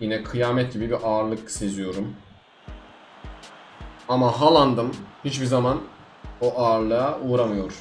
Yine kıyamet gibi bir ağırlık seziyorum. Ama Haaland'ım hiçbir zaman o ağırlığa uğramıyor.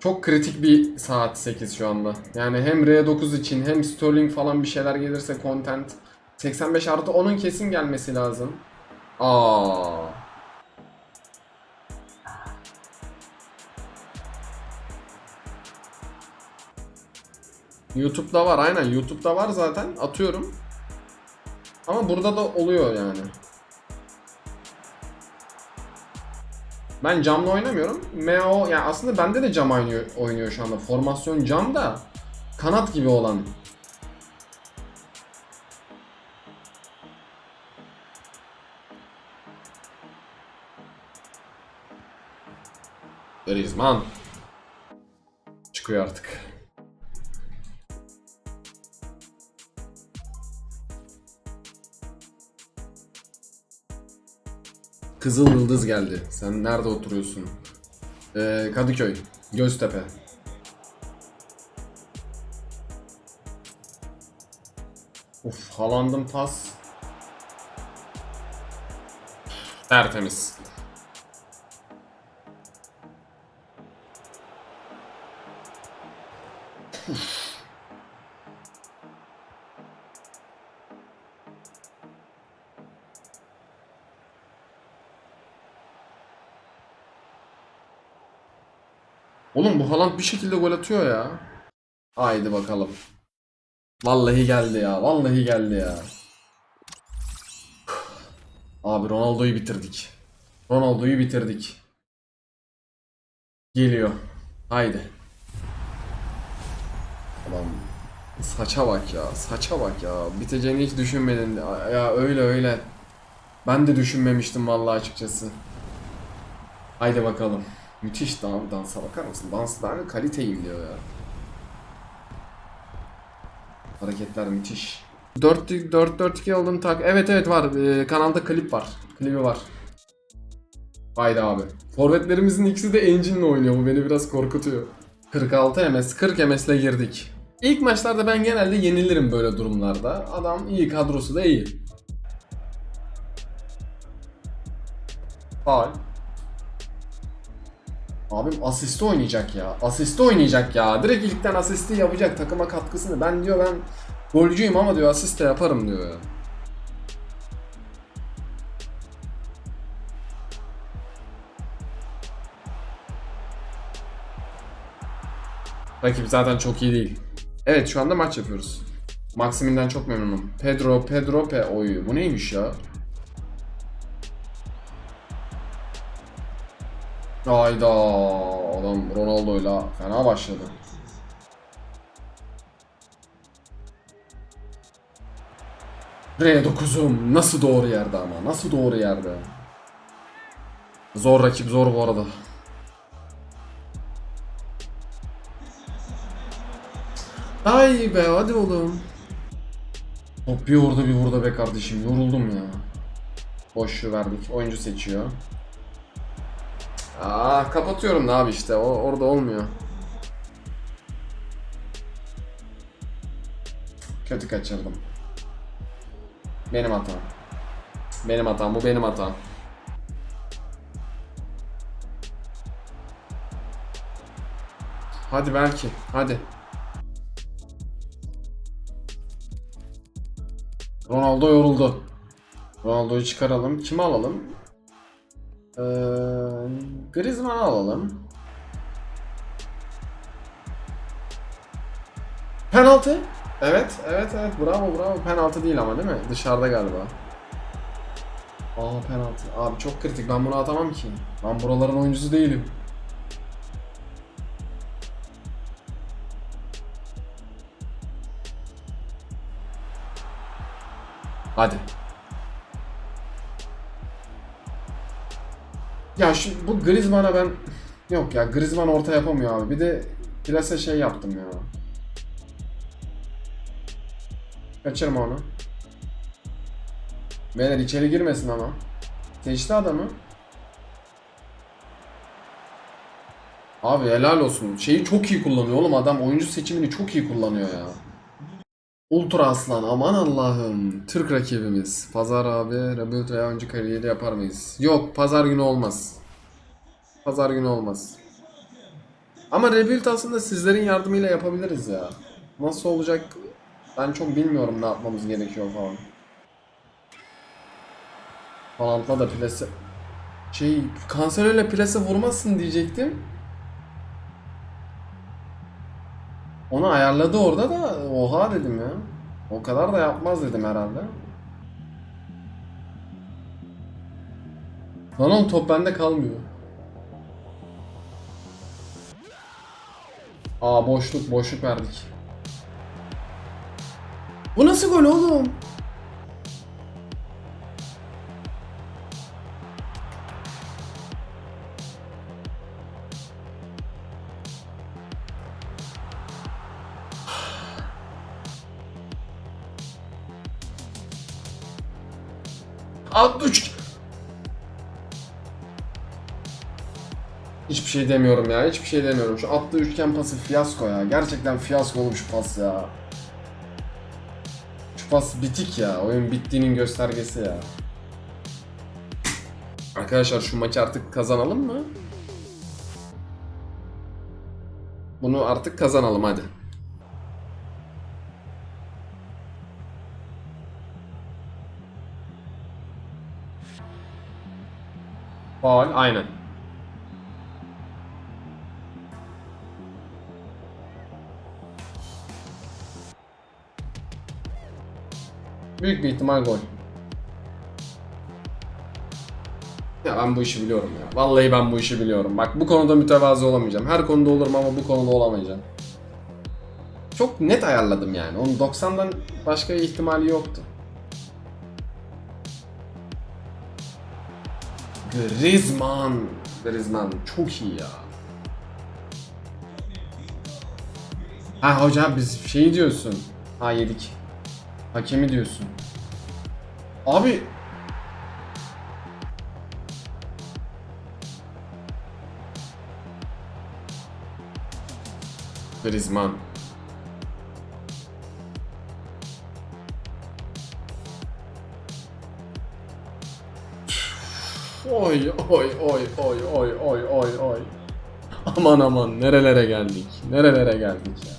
Çok kritik bir saat 8 şu anda. Yani hem R9 için hem Sterling falan bir şeyler gelirse content 85 artı 10'un kesin gelmesi lazım. Aa. YouTube'da var aynen YouTube'da var zaten atıyorum. Ama burada da oluyor yani. Ben camla oynamıyorum. MO yani aslında bende de cam oynuyor, oynuyor şu anda. Formasyon cam da kanat gibi olan. Griezmann. Çıkıyor artık. Kızıl Yıldız geldi. Sen nerede oturuyorsun? Ee, Kadıköy. Göztepe. Uf, halandım pas. Tertemiz. Oğlum bu Haaland bir şekilde gol atıyor ya. Haydi bakalım. Vallahi geldi ya. Vallahi geldi ya. Abi Ronaldo'yu bitirdik. Ronaldo'yu bitirdik. Geliyor. Haydi. Adam saça bak ya. Saça bak ya. Biteceğini hiç düşünmedin. Ya öyle öyle. Ben de düşünmemiştim vallahi açıkçası. Haydi bakalım. Müthiş dans, dansa bakar mısın? Dans ben kaliteyim diyor ya. Hareketler müthiş. 4 4 4 2 aldın tak. Evet evet var. Ee, kanalda klip var. Klibi var. Haydi abi. Forvetlerimizin ikisi de engine'le oynuyor. Bu beni biraz korkutuyor. 46 MS, 40 MS ile girdik. İlk maçlarda ben genelde yenilirim böyle durumlarda. Adam iyi, kadrosu da iyi. Faul. Abim asiste oynayacak ya. Asiste oynayacak ya. Direkt ilkten asisti yapacak takıma katkısını. Ben diyor ben golcüyüm ama diyor asist de yaparım diyor ya. Rakip zaten çok iyi değil. Evet şu anda maç yapıyoruz. Maximin'den çok memnunum. Pedro, Pedro, Pe oy. Bu neymiş ya? Hayda adam Ronaldo'yla fena başladı. R9'um nasıl doğru yerde ama nasıl doğru yerde. Zor rakip zor bu arada. Ay be hadi oğlum. Hop bir orada bir burada be kardeşim yoruldum ya. Boş verdik oyuncu seçiyor. Aa kapatıyorum da abi işte o orada olmuyor. Kötü kaçırdım. Benim hatam. Benim hatam bu benim hatam. Hadi belki hadi. Ronaldo yoruldu. Ronaldo'yu çıkaralım. Kimi alalım? Ee, Griezmann'ı alalım. Penaltı. Evet, evet, evet. Bravo, bravo. Penaltı değil ama değil mi? Dışarıda galiba. Aa penaltı. Abi çok kritik. Ben bunu atamam ki. Ben buraların oyuncusu değilim. Hadi. Ya şu bu Griezmann'a ben yok ya Griezmann orta yapamıyor abi. Bir de plase şey yaptım ya. Kaçırma onu. Beyler içeri girmesin ama. Seçti adamı. Abi helal olsun. Şeyi çok iyi kullanıyor oğlum adam oyuncu seçimini çok iyi kullanıyor ya. Ultra Aslan aman Allah'ım. Türk rakibimiz. Pazar abi Rebuild veya önce kariyeri yapar mıyız? Yok pazar günü olmaz. Pazar günü olmaz. Ama Rebuild aslında sizlerin yardımıyla yapabiliriz ya. Nasıl olacak ben çok bilmiyorum ne yapmamız gerekiyor falan. Falantla da plase... Şey, kanseröyle plase vurmazsın diyecektim. Onu ayarladı orada da oha dedim ya. O kadar da yapmaz dedim herhalde. Lan oğlum top bende kalmıyor. Aa boşluk boşluk verdik. Bu nasıl gol oğlum? At üç. Hiçbir şey demiyorum ya. Hiçbir şey demiyorum. Şu attığı üçgen pası fiyasko ya. Gerçekten fiyasko olmuş pas ya. Şu pas bitik ya. Oyun bittiğinin göstergesi ya. Arkadaşlar şu maçı artık kazanalım mı? Bunu artık kazanalım hadi. Faul aynen. Büyük bir ihtimal gol. Ya ben bu işi biliyorum ya. Vallahi ben bu işi biliyorum. Bak bu konuda mütevazı olamayacağım. Her konuda olurum ama bu konuda olamayacağım. Çok net ayarladım yani. Onun 90'dan başka ihtimali yoktu. Griezmann. Griezmann çok iyi ya. Ha hocam biz şey diyorsun. Ha yedik. Hakemi diyorsun. Abi Griezmann. Oy oy oy oy oy oy oy oy. Aman aman nerelere geldik? Nerelere geldik ya?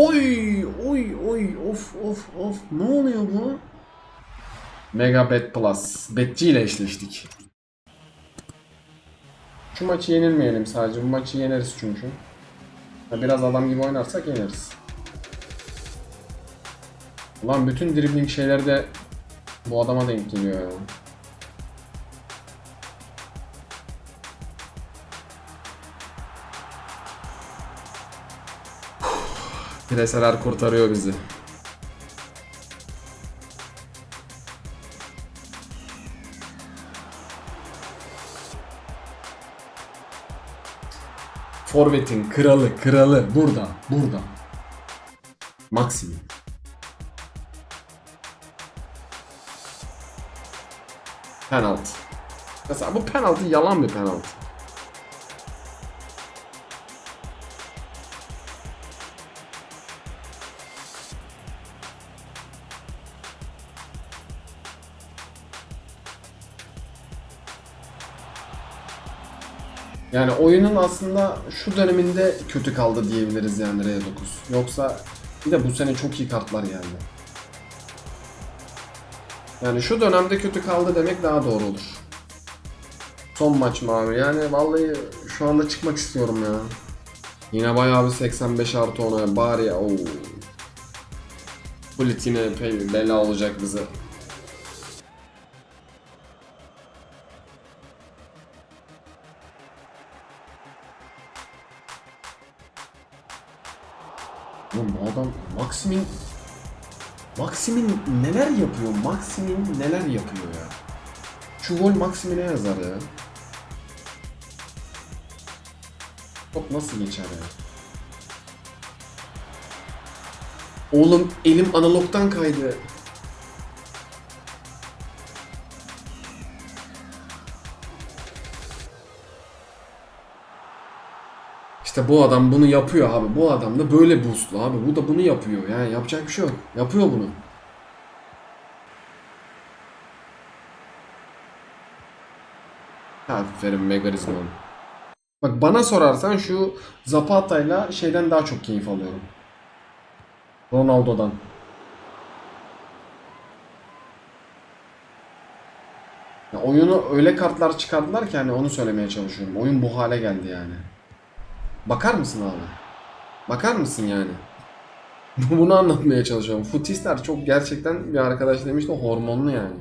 Oy oy oy of of of ne oluyor bu? Mega Bet Plus. Betçi ile eşleştik. Şu maçı yenilmeyelim sadece. Bu maçı yeneriz çünkü. Biraz adam gibi oynarsak yeneriz. Ulan bütün dribbling şeyleri de bu adama denk geliyor ya. Preseler kurtarıyor bizi. Forvet'in kralı, kralı burada, burada. Maksimum. Penaltı. Mesela bu penaltı yalan bir penaltı. Yani oyunun aslında şu döneminde kötü kaldı diyebiliriz yani R9. Yoksa bir de bu sene çok iyi kartlar geldi. Yani şu dönemde kötü kaldı demek daha doğru olur. Son maç mı abi? Yani vallahi şu anda çıkmak istiyorum ya. Yine bayağı bir 85 artı 10'a bari ya. Oo. Bulit yine bela olacak bize. Oğlum adam Maximin Maximin neler yapıyor? Maximin neler yapıyor ya? Şu gol Maximine yazar ya. Top nasıl geçer ya? Oğlum elim analogdan kaydı. İşte bu adam bunu yapıyor abi. Bu adam da böyle boostlu abi. Bu da bunu yapıyor. Yani yapacak bir şey yok. Yapıyor bunu. Aferin Megarizman. Bak bana sorarsan şu Zapata'yla şeyden daha çok keyif alıyorum. Ronaldo'dan. Ya oyunu öyle kartlar çıkardılar ki hani onu söylemeye çalışıyorum. Oyun bu hale geldi yani. Bakar mısın abi? Bakar mısın yani? Bunu anlatmaya çalışıyorum. Futisler çok gerçekten bir arkadaş demişti hormonlu yani.